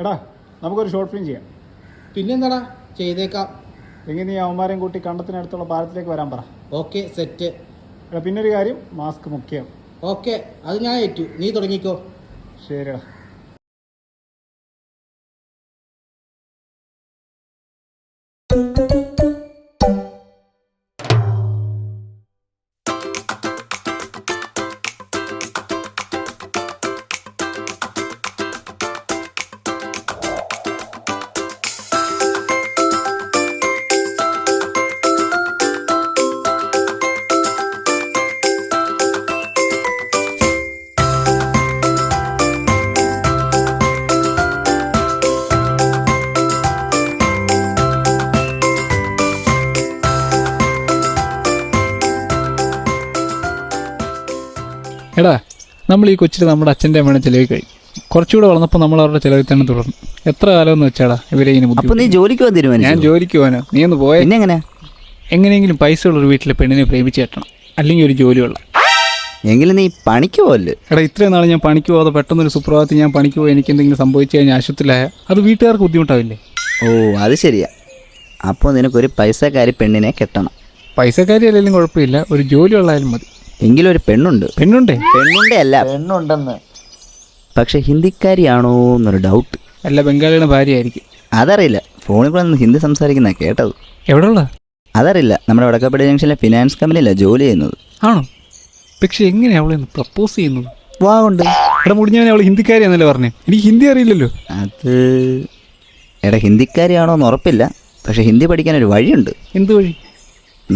എടാ നമുക്കൊരു short film ചെയ്യാം. പിന്നെന്താടാ? ചെയ്തേക്കാം. എങ്കിൽ നീ അവന്മാരെയും കൂട്ടി കണ്ടത്തിനടുത്തുള്ള പാലത്തിലേക്ക് വരാൻ പറ. Okay set. എടാ പിന്നൊരു കാര്യം മാസ്ക് മുഖ്യം. ഓക്കെ അത് ഞാൻ ഏറ്റു. നീ തുടങ്ങിക്കോ. ശരിടാ എടാ നമ്മൾ ഈ കൊച്ചിൽ നമ്മുടെ അച്ഛന്റെ അമ്മയുടെ ചിലവിൽ കഴിയും കുറച്ചുകൂടെ വളർന്നപ്പോൾ നമ്മൾ അവരുടെ ചിലവിൽ തന്നെ തുടർന്നു. എത്ര കാലം എന്ന് വെച്ചാടാ ഇവരെ ഇനി അപ്പൊ നീ ബുദ്ധിമുട്ടി ജോലിക്ക് പോകാൻ ഞാൻ തീരുമാനിച്ചു ജോലിക്ക് പോകാനോ. നീ ഒന്ന് പോയ. പിന്നെ എങ്ങനെ എങ്ങനെയെങ്കിലും പൈസ ഉള്ള ഒരു വീട്ടിലെ പെണ്ണിനെ പ്രേമിച്ച് കെട്ടണം അല്ലെങ്കിൽ ഒരു ജോലിയുള്ള. എങ്കിലും നീ പണിക്ക് പോവല്ലേ? എടാ ഇത്രയും നാൾ ഞാൻ പണിക്ക് പോകാതെ പെട്ടെന്നൊരു സുപ്രഭാതത്തിൽ ഞാൻ പണിക്ക് പോയി എനിക്ക് എന്തെങ്കിലും സംഭവിച്ചു കഴിഞ്ഞാൽ ആശുപത്രിയിലായ അത് വീട്ടുകാർക്ക് ബുദ്ധിമുട്ടാവില്ലേ? ഓ അത് ശരിയാ. അപ്പോൾ നിനക്കൊരു പൈസക്കാരി പെണ്ണിനെ കെട്ടണം. പൈസക്കാരി അല്ലെങ്കിലും കുഴപ്പമില്ല. ഒരു ജോലി ഉള്ളായാലും മതി. എങ്കിലും ഒരു പെണ്ണുണ്ട്. പെണ്ണുണ്ടേ? പെണ്ണുണ്ട് അല്ല. പെണ്ണുണ്ടെന്ന്. പക്ഷെ ഹിന്ദിക്കാരിയാണോ എന്നൊരു ഡൗട്ട് അല്ല ബംഗാളിയുടെ ഭാര്യയായിരിക്കും. അതറിയില്ല. ഫോണിൽ കൂടെ നിന്ന് ഹിന്ദി സംസാരിക്കുന്ന കേട്ടത്. എവിടെ ഉള്ള അതറിയില്ല. നമ്മുടെ വടക്കപ്പടി ജംഗ്ഷനിലെ ഫിനാൻസ് കമ്പനിയിലാണ് ജോലി ചെയ്യുന്നത്. ആണോ? പക്ഷെ എങ്ങനെയാ അവളെ പ്രപ്പോസ് ചെയ്യുന്നത്? വാ ഉണ്ട് ഇവിടെ മുടിഞ്ഞവനെ അവൾ ഹിന്ദിക്കാരിയാന്നല്ലേ പറഞ്ഞേ? എനിക്ക് ഹിന്ദി അറിയില്ലല്ലോ. അത് എടാ ഹിന്ദിക്കാരിയാണോ എന്ന് ഉറപ്പില്ല. പക്ഷെ ഹിന്ദി പഠിക്കാൻ ഒരു വഴിയുണ്ട്. എന്ത് വഴി?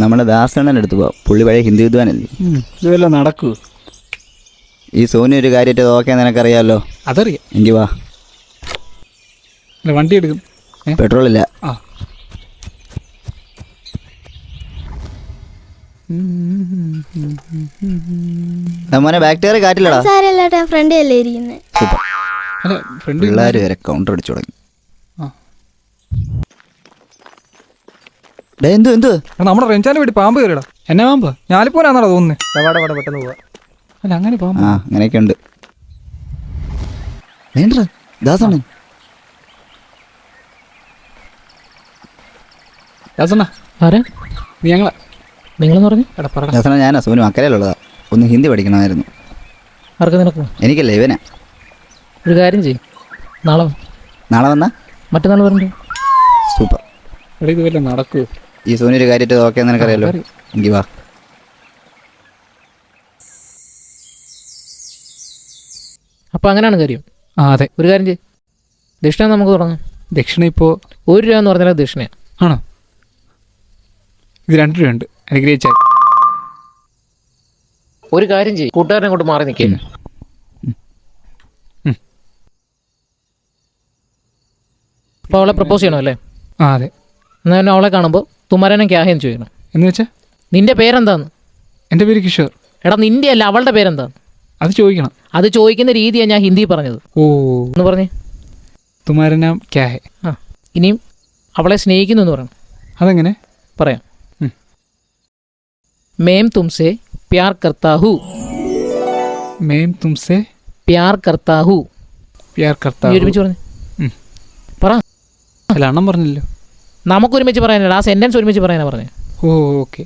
നമ്മുടെ ദാസണ്ണന്റെ അടുത്ത് പോവാം. പുള്ളി പഴയ ഹിന്ദു വിദ്വാനല്ലേ? ഇതുവല്ല നടക്കൂ? ഈ സോനി ഒരു കാര്യമായിട്ട് നോക്കാൻ നിനക്കറിയാമല്ലോ അതറിയാം. എങ്കിൽ വാ. അല്ല വണ്ടി എടുക്കും. ഏ? പെട്രോൾ ഇല്ല. ആ. മോനെ ബാക്ടീരിയ കാറ്റില്ലടാ സാരല്ലേട്ടാ ഫ്രണ്ട് അല്ലേ ഇരിക്കുന്നത് അല്ല ഫ്രണ്ട് പിള്ളേർ വരെ കൗണ്ടർ അടിച്ചു തുടങ്ങി. ആ. എന്ത് എന്തു? നമ്മുടെ റെഞ്ചാന്റെ വീട്ടിൽ പാമ്പ് കയറിടാ എന്നാ പാമ്പ്? ഞാലിപ്പോനാന്നാടാ തോന്നുന്നത് വാട വാട പെട്ടെന്ന് പോവാ. അല്ല അങ്ങനെ പാമ്പ്. ആ അങ്ങനെയൊക്കെ ഉണ്ട്. വേണ്ട നീ ഞങ്ങളെ നിങ്ങളെന്ന് പറഞ്ഞു? ദാസണ്ണൻ ഞാനാ സോനു അക്കരയിലുള്ളതാ. ഒന്ന് ഹിന്ദി പഠിക്കണമായിരുന്നു. ആർക്ക് നിനക്ക്? എനിക്കല്ലേ ഇവനാ. ഒരു കാര്യം ചെയ്യും. നാളെ നാളെ വന്നാ? മറ്റന്നാൾ വരണ്ടേ? സൂപ്പർ. എടാ ഇത് വല്ല നടക്കൂ? ഈ സോനി ഒരു കാര്യമായിട്ട് ഓക്കെ നിനക്കറിയാലോ. എങ്കിൽ വാ. അപ്പോൾ അങ്ങനെയാണ് കാര്യം. ആ അതെ. ഒരു കാര്യം ചെയ്യും. ദക്ഷിണ നമുക്ക് തുടങ്ങാം. ദക്ഷിണ ഇപ്പോൾ ഒരു രൂപ എന്ന് പറഞ്ഞാൽ ദക്ഷിണയാണ് ആണോ? ഇത് രണ്ട് രൂപ ഉണ്ട് അനുഗ്രഹിച്ചാൽ. ഒരു കാര്യം ചെയ്യും. കൂട്ടുകാരനെ കൊണ്ട് മാറി നിൽക്കുക അപ്പോൾ അവളെ പ്രപ്പോസ് ചെയ്യണം അല്ലേ? ആ അതെ. എന്നാൽ അവളെ കാണുമ്പോൾ തുമരനെ ക്യാഹെന്ന് ചോദിക്കണം എന്ന് വെച്ചാൽ നിന്റെ പേരെന്താന്ന്? എന്റെ പേര് കിഷോർ. എടാ നിന്റെ അല്ല അവളുടെ പേരെന്താന്ന്? അത് ചോദിക്കണം. അത് ചോദിക്കുന്ന രീതിയാണ് ഞാൻ ഹിന്ദി പറഞ്ഞത്. ഓ. എന്ന് പറഞ്ഞേ. തുമാര നാം ക്യാ ഹെ ആ ഇനിയും അവളെ സ്നേഹിക്കുന്നു എന്ന് പറയണം. അതെങ്ങനെ? പറയാം. മേം തുംസെ പ്യാർ കർത്താഹു. മേം തുംസെ പ്യാർ കർത്താഹു. പ്യാർ കർത്താഹു. ഒരുമിച്ച് പറഞ്ഞു. പറ. അല്ല അണ്ണം പറഞ്ഞല്ലോ നമുക്ക് ഒരുമിച്ച് പറയാനല്ല. ആ സെന്റൻസ് ഒരുമിച്ച് പറയാനാ പറഞ്ഞത് ഓ ഓക്കെ.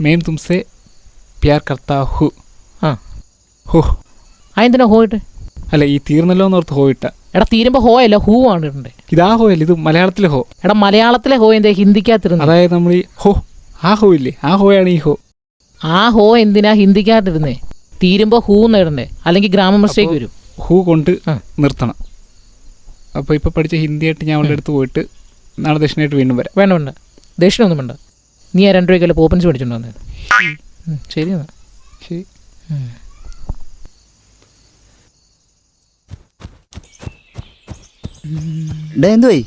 Ma'am തുംസെ Pyaar കർത്താ who. ആ. ഹോ. അതെന്തിനാ ഹോ ഇട്ട്? അല്ല ഈ തീർന്നല്ലോ എന്ന് ഓർത്ത് ഹോ ഇട്ട. എടാ തീരുമ്പോൾ ഹോ അല്ല ഹൂ ആണ് ഇടണ്ടേ ഇതാ ഹോ അല്ല ഇത് മലയാളത്തിലെ ഹോ. എടാ മലയാളത്തിലെ ഹോ എന്താ ഹിന്ദിക്കകത്തിരുന്നത് അതായത് നമ്മൾ ഈ ഹോ ആ ഹോ ഇല്ലേ? ആ ഹോയാണ് ഈ ഹോ. ആ ഹോ എന്തിനാ ഹിന്ദിക്കകത്തിരുന്നേ? തീരുമ്പോൾ ഹൂ എന്ന് ഇടണ്ടേ അല്ലെങ്കിൽ ഗ്രാമ മിസ്റ്റേക്ക് വരും. ഹൂ കൊണ്ട്. നിർത്തണം. അപ്പോൾ ഇപ്പോൾ പഠിച്ച ഹിന്ദിയായിട്ട് ഞാൻ അവളുടെ അടുത്ത് പോയിട്ട് നാളെ ദക്ഷിണയായിട്ട് വീണ്ടും വരാം. വേണ്ട വേണ്ട. ദക്ഷിണ ഒന്നും വേണ്ട നീ ആ രണ്ട് രൂപയ്ക്കല്ല പോപ്പൻസ് മേടിച്ചോണ്ട് വന്നത് ശരി. എന്നാ. ശരി. ഡേ എന്തുവായി?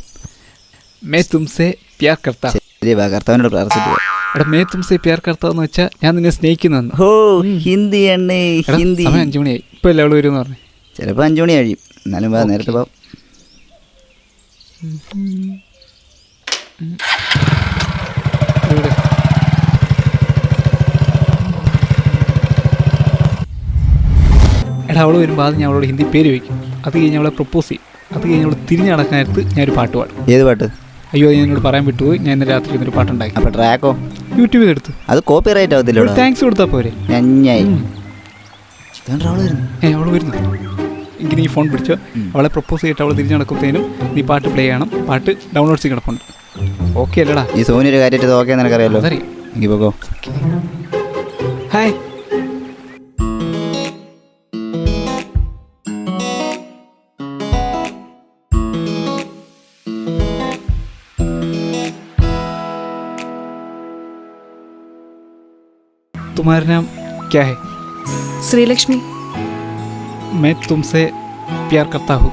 മേ തുംസെ പ്യാർ കർത്താ ശരി വാ കർത്താവിനോട് പ്രാർത്ഥിച്ചു പോവാം. എടാ മേ തുംസെ പ്യാർ കർത്താ എന്ന് വെച്ചാൽ ഞാൻ നിന്നെ സ്നേഹിക്കുന്നു ഹോ ഹിന്ദി ഹിന്ദി. സമയം അഞ്ചു മണിയായി. അല്ലേ അവൾ വരുമെന്ന് പറഞ്ഞു? ചിലപ്പോൾ അഞ്ചു മണി കഴിയും എന്നാലും വാ നേരത്തെ പോവാം എടാ അവൾ വരുമ്പോൾ അത് ഞാൻ അവളോട് ഹിന്ദി പേര് വയ്ക്കും അത് കഴിഞ്ഞ് അവളെ പ്രപ്പോസ് ചെയ്യും. അത് കഴിഞ്ഞ് അവൾ തിരിഞ്ഞ് നടക്കാൻ നേരത്ത് ഞാനൊരു പാട്ട് പാടും. ഏത് പാട്ട്? അയ്യോ അത് ഞാൻ എന്നോട് പറയാൻ വിട്ടുപോയി ഞാൻ ഇന്നലെ രാത്രി ഇന്നൊരു പാട്ടുണ്ടാക്കി. അപ്പോൾ ട്രാക്കോ യൂട്യൂബിൽ എടുത്ത്. അത് കോപ്പി റൈറ്റ് ആവത്തില്ലോ താങ്ക്സ് കൊടുത്താൽ പോരെ. ഞാൻ ഏ അവൾ വരുന്നു. എനിക്ക് നീ ഫോൺ പിടിച്ചോ അവളെ പ്രപ്പോസ് ചെയ്തിട്ട് അവൾ തിരിഞ്ഞ് നടക്കുമ്പോഴത്തേനും നീ പാട്ട് പ്ലേ ചെയ്യണം പാട്ട് ഡൗൺലോഡ്സ് കിടപ്പുണ്ട് ഓക്കെ അല്ലടാ ഈ സോനി ഒരു കാര്യമായിട്ട് ഇത് ഓക്കെ നിനക്കറിയാലോ അതറിയാം എനിക്ക് പോകോ ഹായ് तुम्हारा नाम क्या है ശ്രീലക്ഷ്മി मैं तुमसे प्यार करता हूँ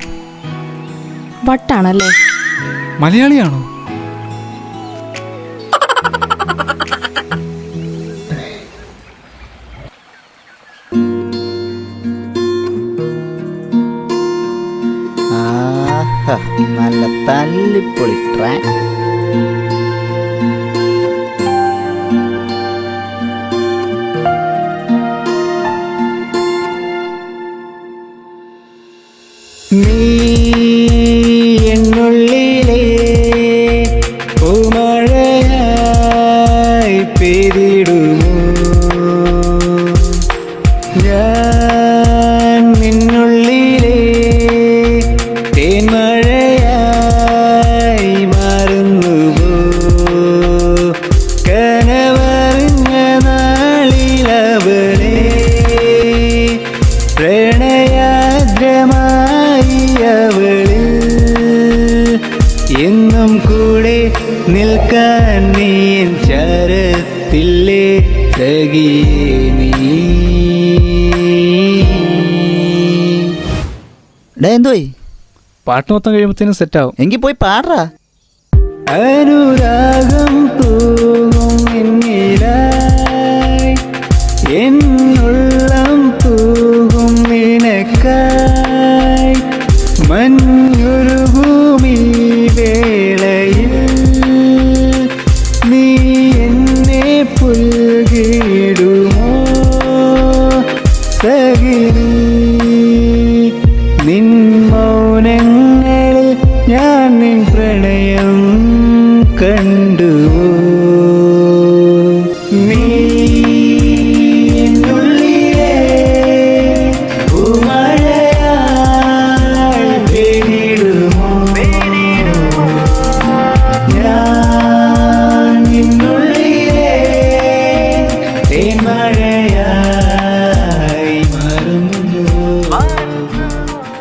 വട്ടാണല്ലേ മലയാളിയാണോ ആഹാ, നല്ല തല്ലിപ്പൊളി ട്രാക്ക് ഡേ എന്തോയി പാട്ട് മൊത്തം കഴിയുമ്പോഴത്തേനും സെറ്റാവും എങ്കിൽ പോയി പാടാ അനുരാഗം തൂങ്ങും എന്നിലായി. എന്നുള്ളം തൂകും നിനക്കായി. മഞ്ഞൊരു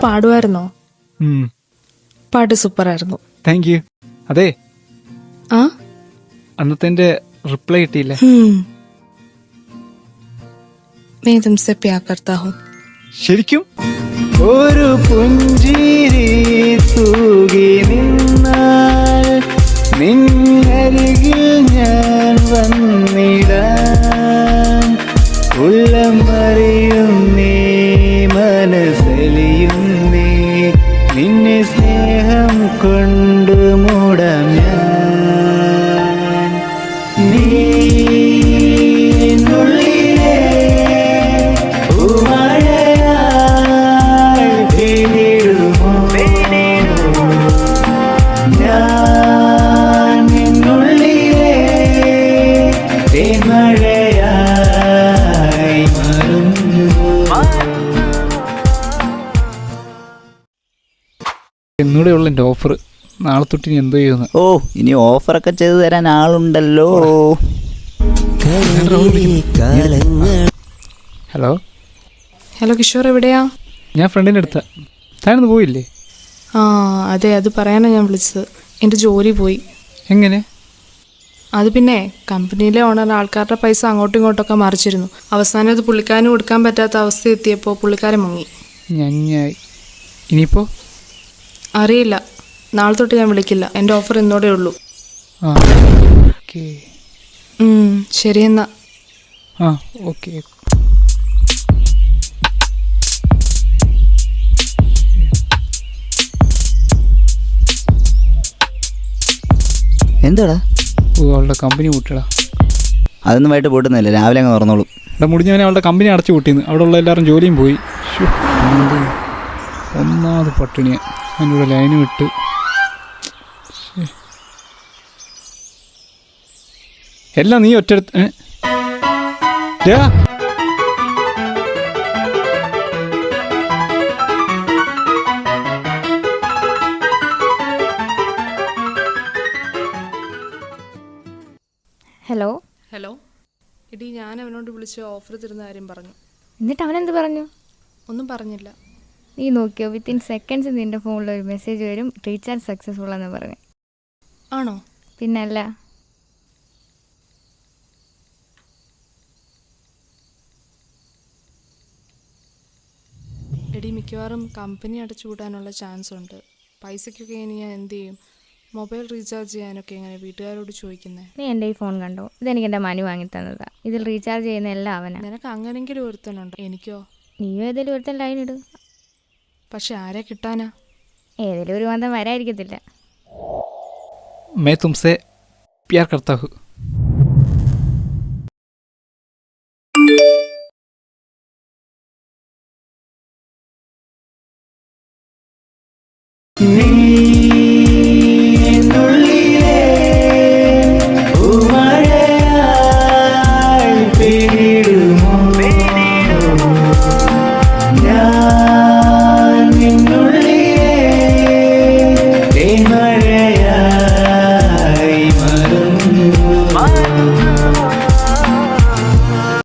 പാടുമായിരുന്നോ പാട്ട് സൂപ്പർ ആയിരുന്നു താങ്ക് യു അതെ ആ? അന്നത്തെ റിപ്ലൈ കിട്ടിയില്ലേ? मैं तुमसे प्यार करता हूँ ശരിക്കും ഒരു പുഞ്ചിരി തൂകി നിന്നാൽ നിന്നരികിൽ ഞാൻ വന്നിടാൻ ഇനി എന്തോ ചെയ്യുന്നു? ഓ ഇനി ഓഫറൊക്കെ ചെയ്തു തരാൻ ആളുണ്ടല്ലോ. ഹലോ ഹലോ കിഷോർ എവിടെയാ? ഞാൻ ഫ്രണ്ടിന്റെ അടുത്ത. താനൊന്ന് പോയില്ലേ? ആ അതെ അത് പറയാനാണ് ഞാൻ വിളിച്ചത്. എന്റെ ജോലി പോയി. എങ്ങനെ? അത് പിന്നെ കമ്പനിയിലെ ഓണർ ആൾക്കാരുടെ പൈസ അങ്ങോട്ടും ഇങ്ങോട്ടൊക്കെ മറിച്ചിരുന്നു. അവസാനം അത് പുള്ളിക്കാരന് കൊടുക്കാൻ പറ്റാത്ത അവസ്ഥ എത്തിയപ്പോൾ പുള്ളിക്കാരൻ മുങ്ങി. ഞഞ്ഞായി ഇനിയിപ്പോൾ അറിയില്ല. നാളെ തൊട്ട് ഞാൻ വിളിക്കില്ല. എന്റെ ഓഫർ ഇന്നോടെ ഉള്ളൂ. ആ ഓക്കെ. ശരി എന്നാ. ആ ഓക്കെ. എന്താടാ? ഓ അവളുടെ കമ്പനി കൂട്ടിടാ അതൊന്നും ആയിട്ട് പോയിട്ടുന്നില്ല രാവിലെ അങ്ങ് തുറന്നോളൂ. ഇവിടെ മുടിഞ്ഞവനെ അവളുടെ കമ്പനി അടച്ചു കൂട്ടിന്ന് അവിടെ ഉള്ള എല്ലാവരും ജോലിയും പോയി. ശ്ശോ, എന്ത്? ഒന്നാമത് പട്ടിണിയാണ് അതിന്റെ ലൈന് വിട്ട് എല്ലാം നീ ഒറ്റ ഹലോ. ഹലോ. ഇടി ഞാൻ അവനോട് വിളിച്ച് ഓഫർ തരുന്ന കാര്യം പറഞ്ഞു. എന്നിട്ട് അവൻ എന്ത് പറഞ്ഞു? ഒന്നും പറഞ്ഞില്ല. നീ നോക്കിയോ വിത്തിൻ സെക്കൻഡ്സ് നിന്റെ ഫോണിൽ ഒരു മെസ്സേജ് വരും റീചാർജ് സക്സസ്ഫുൾ എന്ന് പറഞ്ഞു. ആണോ? പിന്നല്ല. എടി മിക്കവാറും കമ്പനി അടച്ചുകൂടാനുള്ള ചാൻസ് ഉണ്ട് പൈസയ്ക്കൊക്കെ ഇനി ഞാൻ എന്ത് ചെയ്യും മൊബൈൽ റീചാർജ് ചെയ്യാനൊക്കെ എങ്ങനെ വീട്ടുകാരോട് ചോദിക്കുന്നേ നീ എൻ്റെ ഈ ഫോൺ കണ്ടോ ഇതെനിക്ക് എൻ്റെ മനു വാങ്ങി തന്നതാ ഇതിൽ റീചാർജ് ചെയ്യുന്ന എല്ലാം അവനാ നിനക്ക് അങ്ങനെങ്കിലും ഒരുത്തനുണ്ട് എനിക്കോ നീയും ഏതെങ്കിലും ഒരുത്തൻ ലൈൻ ഇട് പക്ഷെ ആരെ കിട്ടാനാ ഏതെങ്കിലും ഒരു ബന്ധം വരായിരിക്കത്തില്ല मैं तुमसे प्यार करता हूँ